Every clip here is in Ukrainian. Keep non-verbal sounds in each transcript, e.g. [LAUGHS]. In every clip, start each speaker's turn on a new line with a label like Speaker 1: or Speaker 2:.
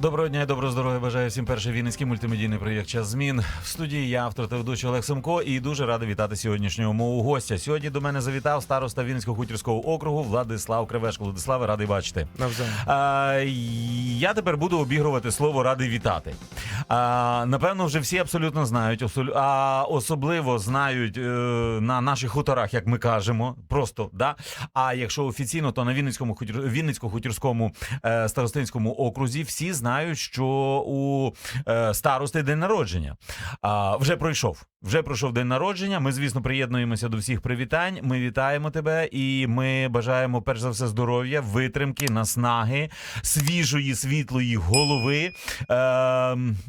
Speaker 1: Доброго дня і доброго здоров'я. Бажаю всім перший вінницький мультимедійний проєкт Час змін. В студії я автор та ведучий Олег Семко і дуже радий вітати сьогоднішнього мого гостя. Сьогодні до мене завітав староста Вінницького хутірського округу Владислав Кривешко. Владиславе, радий бачити.
Speaker 2: Навзаєм.
Speaker 1: А, я тепер буду обігрувати слово радий вітати. А, напевно, вже всі абсолютно знають, а особливо знають е, на наших хуторах, як ми кажемо, просто да. А якщо офіційно, то на Вінницькому хутір, Вінницько-хутірському е, старостинському окрузі всі знають, що у е, старости день народження. А, вже пройшов. Вже пройшов день народження. Ми, звісно, приєднуємося до всіх привітань. Ми вітаємо тебе і ми бажаємо перш за все здоров'я, витримки, наснаги, свіжої, світлої голови. Е,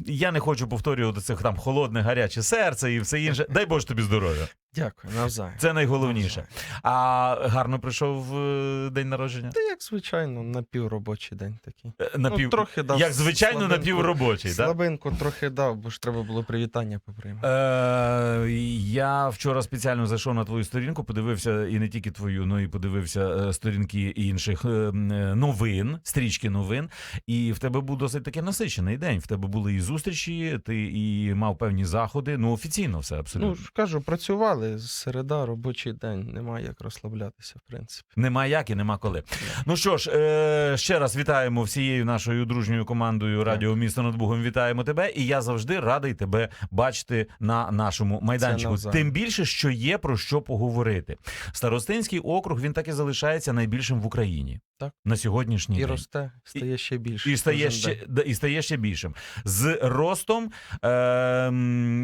Speaker 1: я не хочу повторювати цих там холодне, гаряче серце і все інше. Дай Боже тобі здоров'я.
Speaker 2: Дякую, навзаєм.
Speaker 1: Це найголовніше. А гарно прийшов е, день народження.
Speaker 2: Та як звичайно, напівробочий день такий.
Speaker 1: Е, Напів...
Speaker 2: Ну, трохи дав
Speaker 1: Як звичайно,
Speaker 2: слабинку.
Speaker 1: напівробочий, так?
Speaker 2: Слабинку трохи дав, бо ж треба було привітання поприймати.
Speaker 1: Е, я вчора спеціально зайшов на твою сторінку, подивився і не тільки твою, ну і подивився е, сторінки інших е, м, новин, стрічки новин. І в тебе був досить таки насичений день. В тебе були і зустрічі, ти і мав певні заходи. Ну офіційно все абсолютно.
Speaker 2: Ну ж кажу, працювали. Середа, робочий день. Немає як розслаблятися, в принципі.
Speaker 1: Нема як і нема коли. Ну що ж, е, ще раз вітаємо всією нашою дружньою командою Радіо Місто над Бугом. Вітаємо тебе. І я завжди радий тебе бачити на нашому майданчику. Тим більше, що є про що поговорити. Старостинський округ він так і залишається найбільшим в Україні
Speaker 2: Так.
Speaker 1: на сьогоднішній
Speaker 2: І
Speaker 1: день.
Speaker 2: росте, стає ще більше.
Speaker 1: І стає ще да, і стає ще більшим. З ростом е,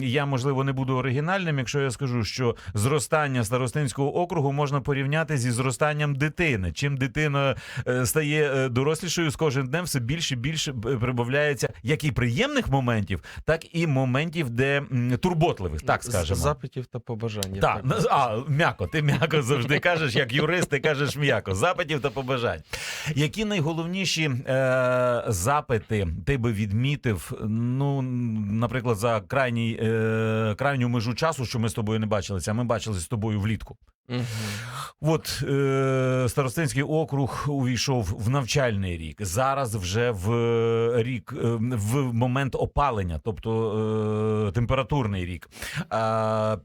Speaker 1: я можливо не буду оригінальним, якщо я скажу, що зростання старостинського округу можна порівняти зі зростанням дитини. Чим дитина е, стає е, дорослішою, з кожним днем все більше і більше е, прибавляється як і приємних моментів, так і моментів, де м, турботливих, так скажемо.
Speaker 2: Запитів та побажань.
Speaker 1: Так,
Speaker 2: так
Speaker 1: ну, а, м'яко, ти м'яко завжди кажеш, як юрист, ти кажеш м'яко. Запитів та побажань. Які найголовніші е, запити ти би відмітив, ну, наприклад, за крайній, е, крайню межу часу, що ми з тобою не бачилися, а ми бачилися з тобою влітку.
Speaker 2: Мгм.
Speaker 1: От е, Старостинський округ увійшов в навчальний рік. Зараз вже в рік, е, в момент опалення, тобто е, температурний рік. А,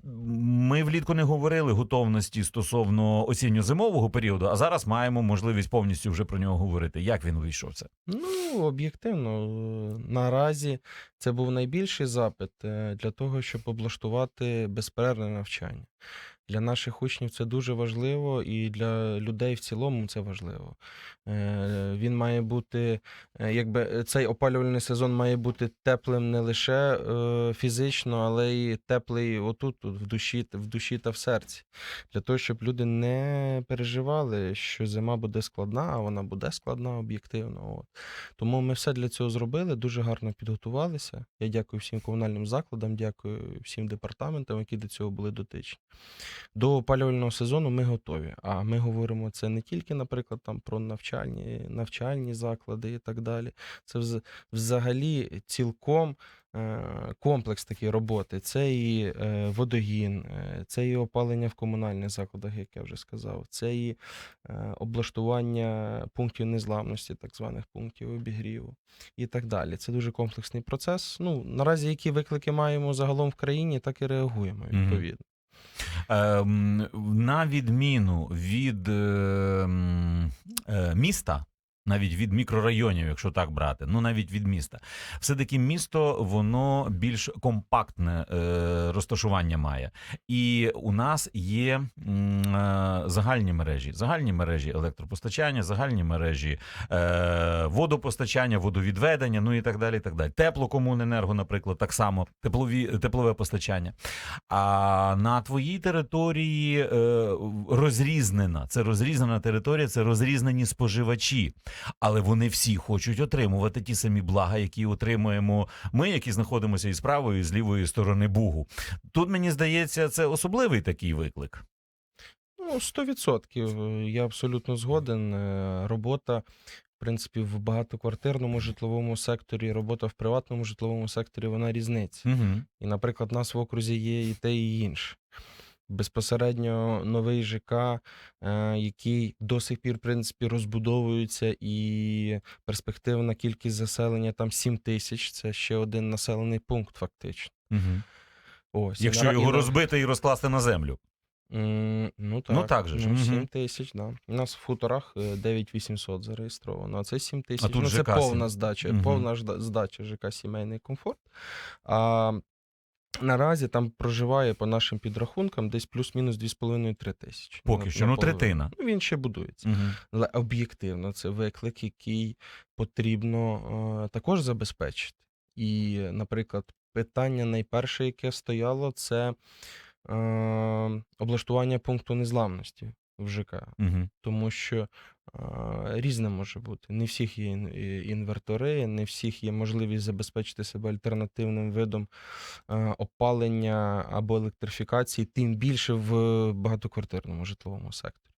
Speaker 1: ми влітку не говорили готовності стосовно осінньо-зимового періоду, а зараз маємо можливість повністю вже про нього говорити. Як він увійшов це?
Speaker 2: Ну, об'єктивно, е, наразі це був найбільший запит е, для того, щоб облаштувати безперервне навчання. Для наших учнів це дуже важливо, і для людей в цілому це важливо. Е, Він має бути, якби е, цей опалювальний сезон має бути теплим не лише е, фізично, але й теплий отут, тут, в душі, в душі та в серці. Для того, щоб люди не переживали, що зима буде складна, а вона буде складна об'єктивно. От. Тому ми все для цього зробили, дуже гарно підготувалися. Я дякую всім комунальним закладам, дякую всім департаментам, які до цього були дотичні. До опалювального сезону ми готові. А ми говоримо це не тільки, наприклад, там про навчальні, навчальні заклади і так далі. Це взагалі цілком. е, Комплекс такої роботи. Це і е, водогін, е, це і опалення в комунальних закладах, як я вже сказав, це і облаштування пунктів незламності, так званих пунктів обігріву і так далі. Це дуже комплексний процес. Ну, наразі які виклики маємо загалом в країні, так і реагуємо відповідно.
Speaker 1: Ем, на відміну від е, м, е, міста. Навіть від мікрорайонів, якщо так брати, ну навіть від міста, все таки місто воно більш компактне е, розташування має, і у нас є е, загальні мережі, загальні мережі електропостачання, загальні мережі е, водопостачання, водовідведення, ну і так далі. і так далі. Теплокомуненерго, наприклад, так само теплові теплове постачання. А на твоїй території розрізнена. Це розрізнена територія, це розрізнені споживачі. Але вони всі хочуть отримувати ті самі блага, які отримуємо ми, які знаходимося і з правої, і з лівої сторони Бугу. Тут мені здається, це особливий такий виклик.
Speaker 2: Ну, 100%. Я абсолютно згоден. Е, Робота, в принципі, в багатоквартирному житловому секторі, робота в приватному житловому секторі, вона різниця.
Speaker 1: Угу.
Speaker 2: І, наприклад, у нас в окрузі є і те, і інше. Безпосередньо новий ЖК, е, який до сих пір, в принципі, розбудовується, і перспективна кількість заселення там 7 тисяч. Це ще один населений пункт, фактично.
Speaker 1: Угу.
Speaker 2: Ось.
Speaker 1: Якщо
Speaker 2: на- і
Speaker 1: його розбити і розкласти на землю.
Speaker 2: М, Ну так.
Speaker 1: Ну, так же ж,
Speaker 2: Ну, 7 тисяч, да. У нас в хуторах е, 9800 зареєстровано, а це 7 тисяч. ну, це
Speaker 1: ЖК
Speaker 2: повна
Speaker 1: сім.
Speaker 2: здача,
Speaker 1: Мгм.
Speaker 2: повна жда- здача ЖК сімейний комфорт. А наразі там проживає по нашим підрахункам десь плюс-мінус 2,5-3 тисячі.
Speaker 1: Поки
Speaker 2: На-
Speaker 1: що, ну, третина.
Speaker 2: Ну, він ще будується.
Speaker 1: Угу.
Speaker 2: Але об'єктивно це виклик, який потрібно е, також забезпечити. І, наприклад, питання найперше, яке стояло, це е, облаштування пункту незламності в ЖК.
Speaker 1: Угу.
Speaker 2: Тому що різне може бути. Не всіх є інвертори, не всіх є можливість забезпечити себе альтернативним видом е, опалення або електрифікації, тим більше в багатоквартирному житловому секторі.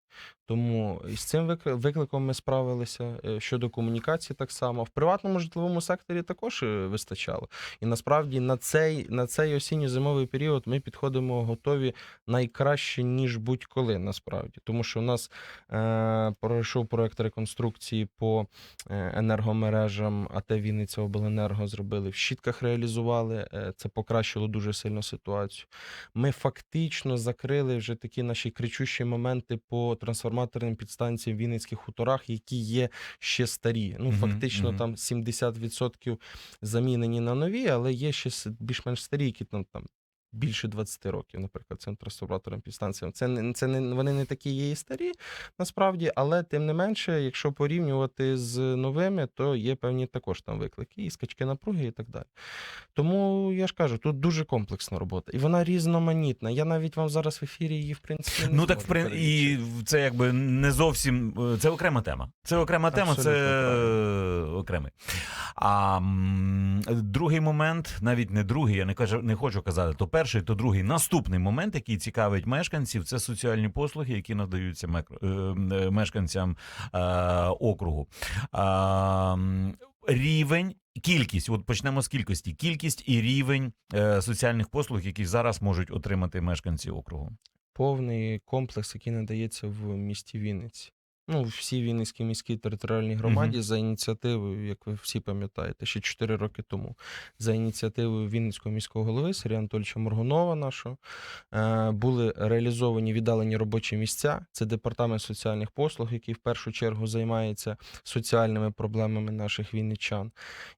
Speaker 2: Тому із цим викликом ми справилися Е, щодо комунікації так само. В приватному житловому секторі також е, вистачало. І насправді на цей, на цей осінньо-зимовий період ми підходимо готові найкраще, ніж будь-коли, насправді. Тому що у нас е, пройшов проект реконструкції по е, енергомережам, АТ Вінниця Обленерго зробили, в щітках реалізували. Це покращило дуже сильно ситуацію. Ми фактично закрили вже такі наші кричущі моменти по трансформаторним підстанціям в Вінницьких хуторах, які є ще старі. Ну, фактично,
Speaker 1: мгм.
Speaker 2: там 70% замінені на нові, але є ще більш-менш старі, які там, там більше 20 років, наприклад, цим трансформаторним підстанціям. Це не це не вони не такі є і старі, насправді, але тим не менше, якщо порівнювати з новими, то є певні також там виклики, і скачки напруги, і так далі. Тому я ж кажу, тут дуже комплексна робота, і вона різноманітна. Я навіть вам зараз в ефірі її в принципі не
Speaker 1: Ну так
Speaker 2: зможу
Speaker 1: впри- і це якби не зовсім е, це окрема тема. Це окрема тема, це
Speaker 2: Абсолютно
Speaker 1: е, окремий. А другий момент, навіть не другий, я не кажу, не хочу казати, то перший, то другий. Наступний момент, який цікавить мешканців, це соціальні послуги, які надаються е, е, мешканцям е, округу. Рівень. Кількість, от почнемо з кількості. Кількість і рівень соціальних послуг, які зараз можуть отримати мешканці округу.
Speaker 2: повний комплекс, який надається в місті Вінниці. Ну, всій Вінницькій міській територіальній громаді за ініціативою, як ви всі пам'ятаєте, ще 4 роки тому, за ініціативою Вінницького міського голови Сергія Анатольовича Моргунова нашого, е, були реалізовані віддалені робочі місця. Це департамент соціальних послуг, який в першу чергу займається соціальними проблемами наших вінничан.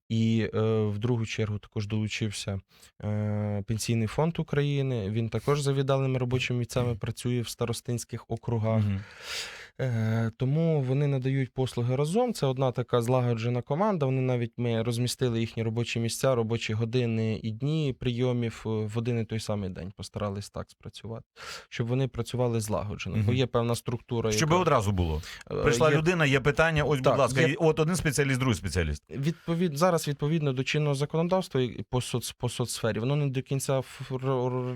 Speaker 2: І е, в другу чергу також долучився е, Пенсійний фонд України. Він також за віддаленими робочими місцями працює в старостинських округах.
Speaker 1: Мгм.
Speaker 2: Е, тому вони надають послуги разом. Це одна така злагоджена команда. Вони навіть ми розмістили їхні робочі місця, робочі години і дні прийомів е, в один і той самий день. Постарались так спрацювати, щоб вони працювали злагоджено. Бо є певна структура.
Speaker 1: Щоб
Speaker 2: яка,
Speaker 1: одразу було.
Speaker 2: е,
Speaker 1: Прийшла
Speaker 2: є
Speaker 1: людина, є питання. Ось,
Speaker 2: Так,
Speaker 1: будь ласка,
Speaker 2: є-
Speaker 1: от один спеціаліст, другий спеціаліст.
Speaker 2: Відповід зараз відповідно до чинного законодавства і по соц по соцсфері, воно не до кінця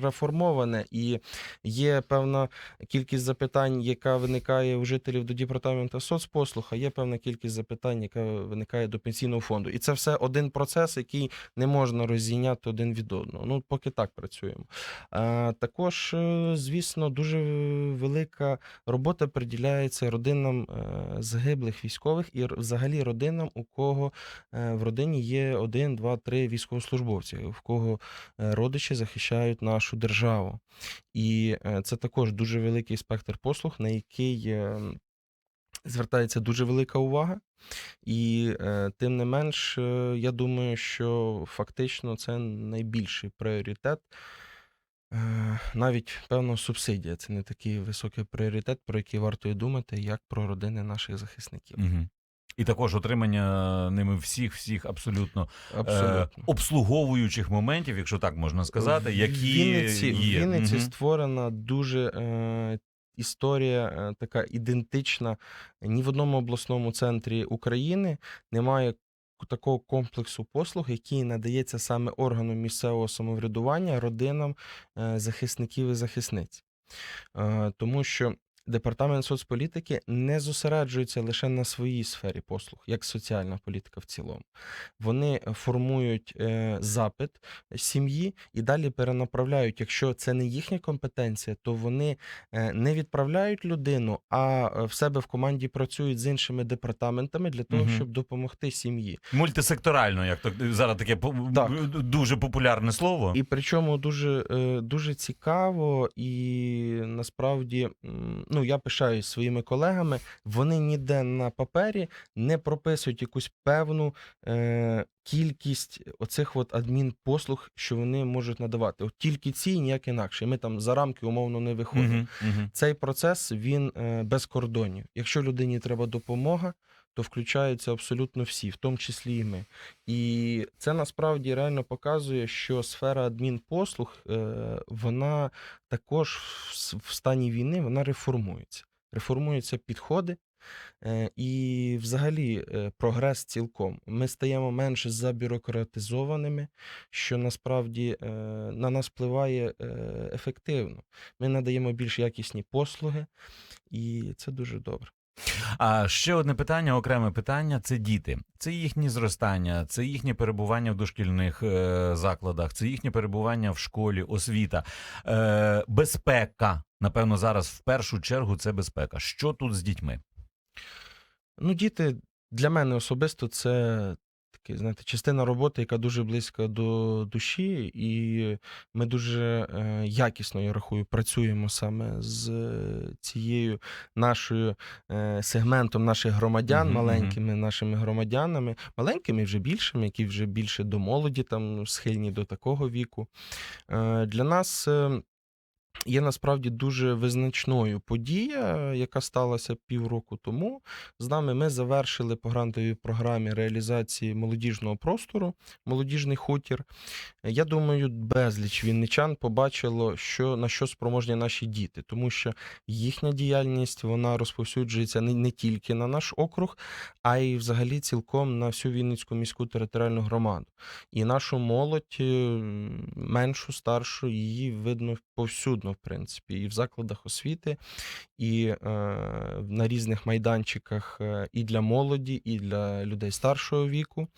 Speaker 2: реформоване, і є певна кількість запитань, яка виникає у жителів до департаменту соцпослуг, а є певна кількість запитань, яка виникає до пенсійного фонду. І це все один процес, який не можна розійняти один від одного. Ну поки так працюємо. А, також, е, звісно, дуже велика робота приділяється родинам е, загиблих військових і взагалі родинам, у кого е, в родині є один, два, три військовослужбовці, в кого родичі захищають нашу державу. І це також дуже великий спектр послуг, на який звертається дуже велика увага. І е, тим не менш, е, я думаю, що фактично це найбільший пріоритет. Е, Навіть певно субсидія це не такий високий пріоритет, про який варто і думати, як про родини наших захисників.
Speaker 1: Угу. І також отримання ними всіх, всіх абсолютно, е, обслуговуючих моментів, якщо так можна сказати,
Speaker 2: В
Speaker 1: які
Speaker 2: Вінниці, в. Вінниці
Speaker 1: Мгм.
Speaker 2: створена дуже е, історія, е, така ідентична. Ні в одному обласному центрі України немає такого комплексу послуг, який надається саме органам місцевого самоврядування, родинам е, захисників і захисниць. Е, тому що департамент соцполітики не зосереджується лише на своїй сфері послуг, як соціальна політика в цілому. Вони формують е, запит сім'ї і далі перенаправляють. Якщо це не їхня компетенція, то вони е, не відправляють людину, а е, в себе в команді працюють з іншими департаментами для того,
Speaker 1: Мгм.
Speaker 2: щоб допомогти сім'ї.
Speaker 1: Мультисекторально, як то зараз таке
Speaker 2: Так.
Speaker 1: дуже популярне слово.
Speaker 2: І причому дуже, е, дуже цікаво, і насправді м, ну, я пишаюсь своїми колегами. Вони ніде на папері не прописують якусь певну е, кількість оцих от адмінпослуг, що вони можуть надавати. От тільки ці, і ніяк інакше. І Ми там за рамки умовно не виходимо.
Speaker 1: Мгм, мгм.
Speaker 2: Цей процес він е, без кордонів. Якщо людині треба допомога, то включаються абсолютно всі, в тому числі і ми. І це насправді реально показує, що сфера адмінпослуг е, вона також в в стані війни вона реформується. Реформуються підходи. Е, І взагалі е, прогрес цілком. Ми стаємо менш забюрократизованими, що насправді е, на нас впливає ефективно. Ми надаємо більш якісні послуги, і це дуже добре.
Speaker 1: А ще одне питання, окреме питання це діти. Це їхнє зростання, це їхнє перебування в дошкільних е, закладах, це їхнє перебування в школі, освіта, е, безпека. Напевно, зараз в першу чергу це безпека. Що тут з дітьми?
Speaker 2: Ну, діти для мене особисто це такий, знаєте, частина роботи, яка дуже близька до душі, і ми дуже е, якісно, я рахую, працюємо саме з цією нашою е, сегментом наших громадян,
Speaker 1: Мгм, мгм.
Speaker 2: маленькими нашими громадянами, маленькими вже більшими, які вже більше до молоді, там схильні до такого віку. Е, для нас. Є насправді дуже визначною подія, яка сталася півроку тому. З нами ми завершили по грантовій програмі реалізації молодіжного простору, молодіжний хутір. Я думаю, безліч вінничан побачило, що на що спроможні наші діти, тому що їхня діяльність вона розповсюджується не, не тільки на наш округ, а й взагалі цілком на всю Вінницьку міську територіальну громаду. І нашу молодь, меншу, старшу, її видно повсюдно, в принципі, і в закладах освіти, і е, на різних майданчиках е, і для молоді, і для людей старшого віку.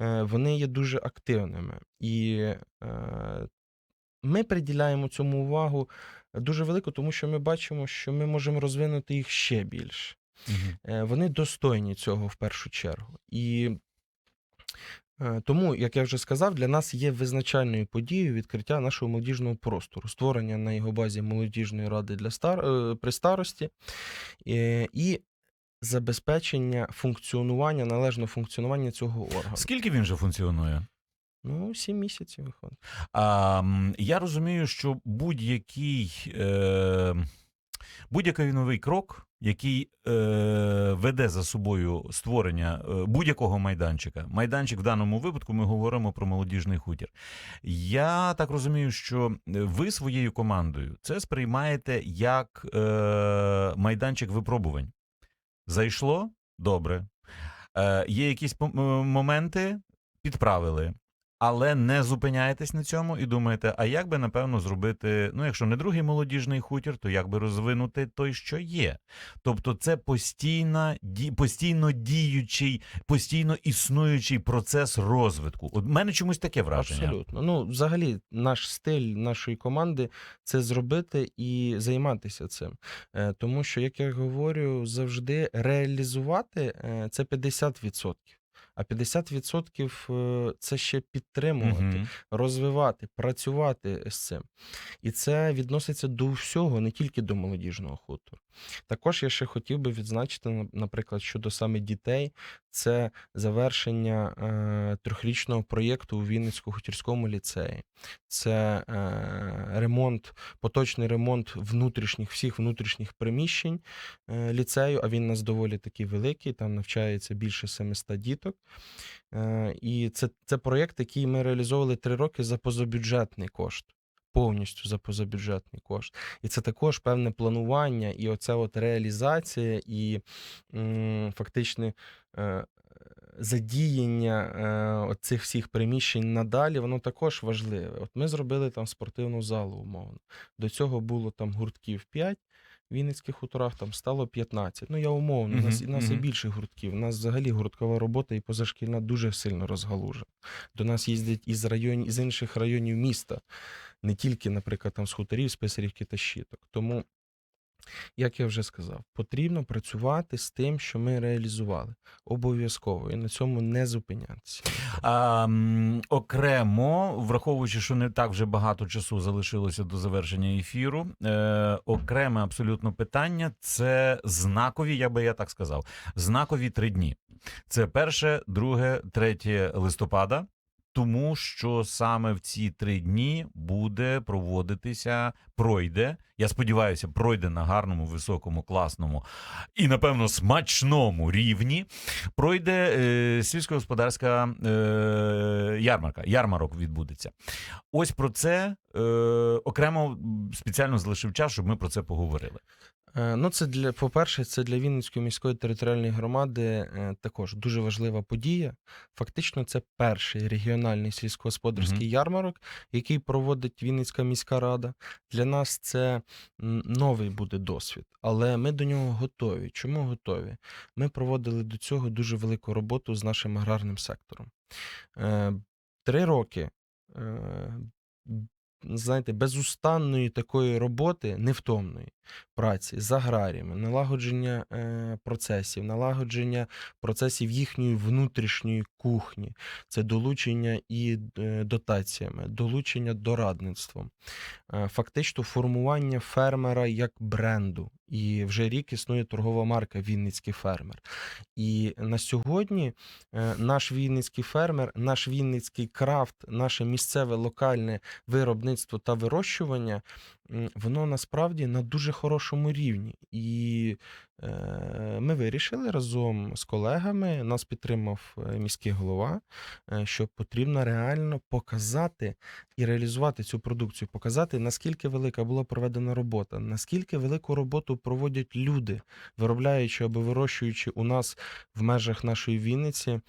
Speaker 2: Е, вони є дуже активними. І е, ми приділяємо цьому увагу дуже велику, тому що ми бачимо, що ми можемо розвинути їх ще більше. Е, Вони достойні цього в першу чергу. І тому, як я вже сказав, для нас є визначальною подією відкриття нашого молодіжного простору, створення на його базі молодіжної ради для стар... е, при старості е, і забезпечення функціонування, належного функціонування цього органу.
Speaker 1: Скільки він вже функціонує?
Speaker 2: Ну, сім місяців виходить.
Speaker 1: А, я розумію, що будь-який, е, будь-який новий крок, який е, веде за собою створення е, будь-якого майданчика, майданчик в даному випадку ми говоримо про молодіжний хутір. Я так розумію, що ви своєю командою це сприймаєте як е, майданчик випробувань. Зайшло добре. Е, є якісь моменти, підправили. Але не зупиняєтесь на цьому і думаєте, а як би напевно зробити, ну якщо не другий молодіжний хутір, то як би розвинути той, що є. Тобто це постійна, постійно діючий, постійно існуючий процес розвитку. В мене чомусь таке враження.
Speaker 2: Абсолютно. Ну, взагалі, наш стиль нашої команди це зробити і займатися цим. Е, Тому що, як я говорю, завжди реалізувати е, це 50%. А 50% е, це ще підтримувати,
Speaker 1: Мгм.
Speaker 2: розвивати, працювати з цим. І це відноситься до всього, не тільки до молодіжного хутору. Також я ще хотів би відзначити, на- наприклад, щодо саме дітей, це завершення е, трьохрічного проєкту у Вінницько-хутірському ліцеї. Це е, ремонт, поточний ремонт внутрішніх всіх внутрішніх приміщень е, ліцею. А він у нас доволі такий великий. Там навчається більше 700 діток. Е, і це, це проєкт, який ми реалізовували три роки за позабюджетний кошт. Повністю за позабюджетний кошт. І це також певне планування, і оця от реалізація, і фактичне е, задіяння е, цих всіх приміщень надалі, воно також важливе. От ми зробили там спортивну залу, умовно. До цього було там гуртків 5, в Вінницьких хуторах там стало 15. Ну я умовно, у нас, у нас і більше гуртків. У нас взагалі гурткова робота і позашкільна дуже сильно розгалужена. До нас їздять із районів, із інших районів міста, не тільки, наприклад, там з хуторів, з Писарівки та щиток. Тому, як я вже сказав, потрібно працювати з тим, що ми реалізували. Обов'язково і на цьому не зупинятися.
Speaker 1: А, окремо, враховуючи, що не так вже багато часу залишилося до завершення ефіру. Е, окреме абсолютно питання це знакові, я би я так сказав, знакові три дні. Це перше, друге, третє листопада. Тому що саме в ці три дні буде проводитися, пройде. Я сподіваюся, пройде на гарному, високому, класному і, напевно, смачному рівні. Пройде е, сільськогосподарська е, ярмарка. Ярмарок відбудеться. Ось про це е, окремо спеціально залишив час, щоб ми про це поговорили.
Speaker 2: Е, Ну, це для, по-перше, це для Вінницької міської територіальної громади е, також дуже важлива подія. Фактично, це перший регіональний сільськогосподарський ярмарок, який проводить Вінницька міська рада. Для нас це новий буде досвід, але ми до нього готові. Чому готові? Ми проводили до цього дуже велику роботу з нашим аграрним сектором. Е, Три роки. Знаєте, безустанної такої роботи, невтомної праці з аграріями, налагодження е, процесів, налагодження процесів їхньої внутрішньої кухні, це долучення і е, дотаціями, долучення дорадництвом, е, фактично формування фермера як бренду. І вже рік існує торгова марка Вінницький фермер. І на сьогодні е, наш вінницький фермер, наш вінницький крафт, наше місцеве локальне виробництво та вирощування, воно насправді на дуже хорошому рівні. І ми вирішили разом з колегами, нас підтримав е, міський голова, е, що потрібно реально показати і реалізувати цю продукцію, показати, наскільки велика була проведена робота, наскільки велику роботу проводять люди, виробляючи або вирощуючи у нас в межах нашої Вінниці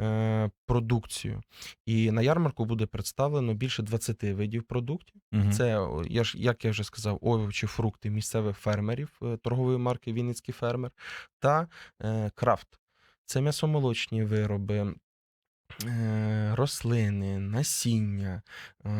Speaker 2: е, продукцію. І на ярмарку буде представлено більше 20 видів продуктів.
Speaker 1: Мгм.
Speaker 2: Це, я ж, як я вже сказав, овочі, фрукти місцевих фермерів е, торгової марки Вінницький фермер та е, крафт. Це м'ясомолочні вироби. е, Рослини, насіння, е,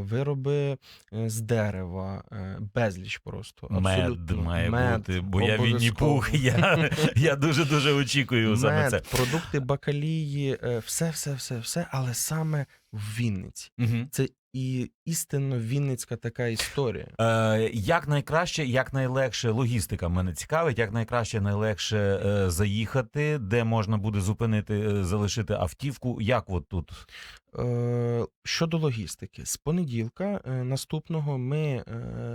Speaker 2: вироби е, з дерева, е, безліч просто.
Speaker 1: Мед має
Speaker 2: Мед,
Speaker 1: бути, бо я. Вінні Пух. [LAUGHS] Я, я дуже дуже очікую саме це.
Speaker 2: продукти бакалії, е, все, все, все, все, але саме в Вінниці.
Speaker 1: Мгм.
Speaker 2: Це і істинно вінницька така історія.
Speaker 1: Е, як найкраще, як найлегше логістика мене цікавить, як найкраще, найлегше е, заїхати, де можна буде зупинити, е, залишити автівку. Як от тут?
Speaker 2: Е, Щодо логістики, з понеділка е, наступного ми е,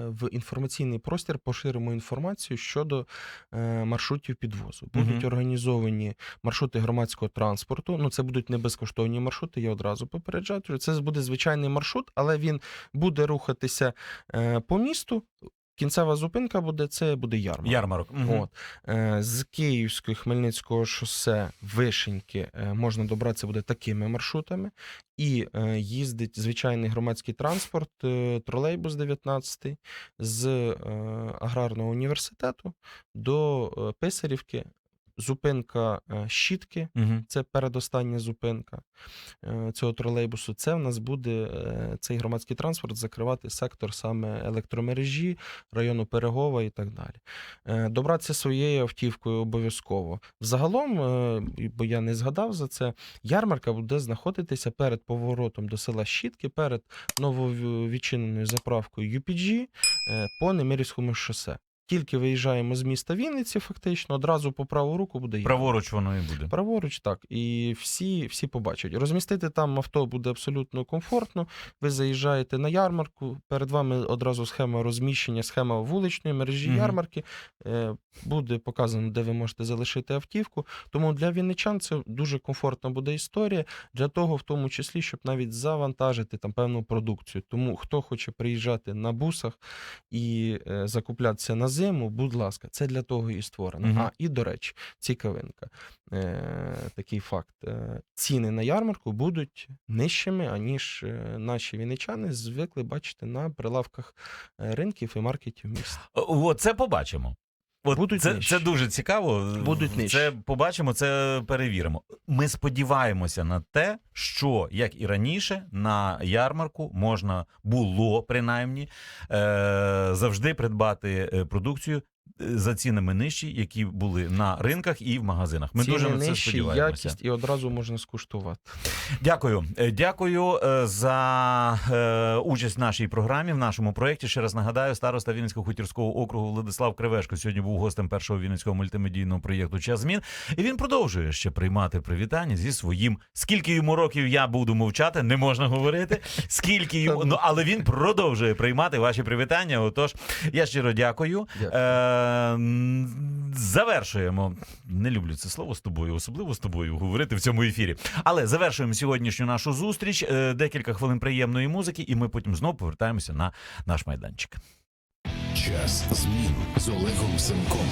Speaker 2: в інформаційний простір поширимо інформацію щодо маршрутів підвозу. Будуть
Speaker 1: Мгм.
Speaker 2: організовані маршрути громадського транспорту. Ну, це будуть не безкоштовні маршрути, я одразу попереджаю. Це буде звичайний маршрут, але він буде рухатися по місту. Кінцева зупинка буде це буде ярмарок.
Speaker 1: Ярмарок. Угу.
Speaker 2: От. Е, З Київської Хмельницького шосе Вишеньки е, можна добратися буде такими маршрутами. І е, їздить звичайний громадський транспорт, е, тролейбус 19 з е, аграрного університету до Писарівки. Зупинка е, щітки,
Speaker 1: Мгм.
Speaker 2: це передостання зупинка е, цього тролейбусу. Це в нас буде е, цей громадський транспорт закривати сектор саме електромережі, району Перегова і так далі. Добратися своєю автівкою обов'язково. Взагалом, бо я не згадав за це, ярмарка буде знаходитися перед поворотом до села Щітки, перед нововідчиненою заправкою UPG по Немирівському шосе. Тільки виїжджаємо з міста Вінниці, фактично, одразу по праву руку буде ярмарка.
Speaker 1: Праворуч воно і буде.
Speaker 2: Праворуч, так. І всі, всі побачать. Розмістити там авто буде абсолютно комфортно. Ви заїжджаєте на ярмарку, перед вами одразу схема розміщення, схема вуличної мережі
Speaker 1: Мгм.
Speaker 2: ярмарки. Е, Буде показано, де ви можете залишити автівку. Тому для вінничан це дуже комфортна буде історія. Для того, в тому числі, щоб навіть завантажити там певну продукцію. Тому хто хоче приїжджати на бусах і е, закуплятися на зиму, будь ласка, це для того і створено.
Speaker 1: Угу.
Speaker 2: А і до речі, цікавинка. Е, такий факт. Е, ціни на ярмарку будуть нижчими, аніж е, наші вінничани звикли бачити на прилавках е, ринків і маркетів міста.
Speaker 1: О, це побачимо. От
Speaker 2: Будуть
Speaker 1: це,
Speaker 2: нижчі.
Speaker 1: це дуже цікаво.
Speaker 2: Будуть нижчі.
Speaker 1: Це побачимо, це перевіримо. Ми сподіваємося на те, що як і раніше на ярмарку можна було принаймні е, завжди придбати е, продукцію за цінами нижчі, які були на ринках і в магазинах. Ми
Speaker 2: Ціни
Speaker 1: дуже на це
Speaker 2: нижчі,
Speaker 1: сподіваємося.
Speaker 2: якість і одразу можна скуштувати.
Speaker 1: Дякую. Е, Дякую е, за е, участь в нашій програмі, в нашому проєкті. Ще раз нагадаю, староста Вінницького хутірського округу Владислав Кривешко сьогодні був гостем першого вінницького мультимедійного проєкту Час змін. І він продовжує ще приймати привітання зі своїм. Скільки йому років я буду мовчати, не можна говорити. Скільки йому, ну але він продовжує приймати ваші привітання. Отож, я щиро дякую.
Speaker 2: Дякую.
Speaker 1: Е, завершуємо. Не люблю це слово з тобою, особливо з тобою говорити в цьому ефірі. Але завершуємо сьогоднішню нашу зустріч. Е, декілька хвилин приємної музики, і ми потім знову повертаємося на наш майданчик.
Speaker 3: Час змін з Олегом Семком.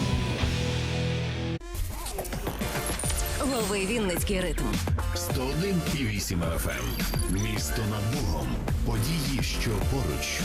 Speaker 4: Лови Вінницький ритм.
Speaker 3: 101,8 FM. Місто над Богом. Події, що поруч.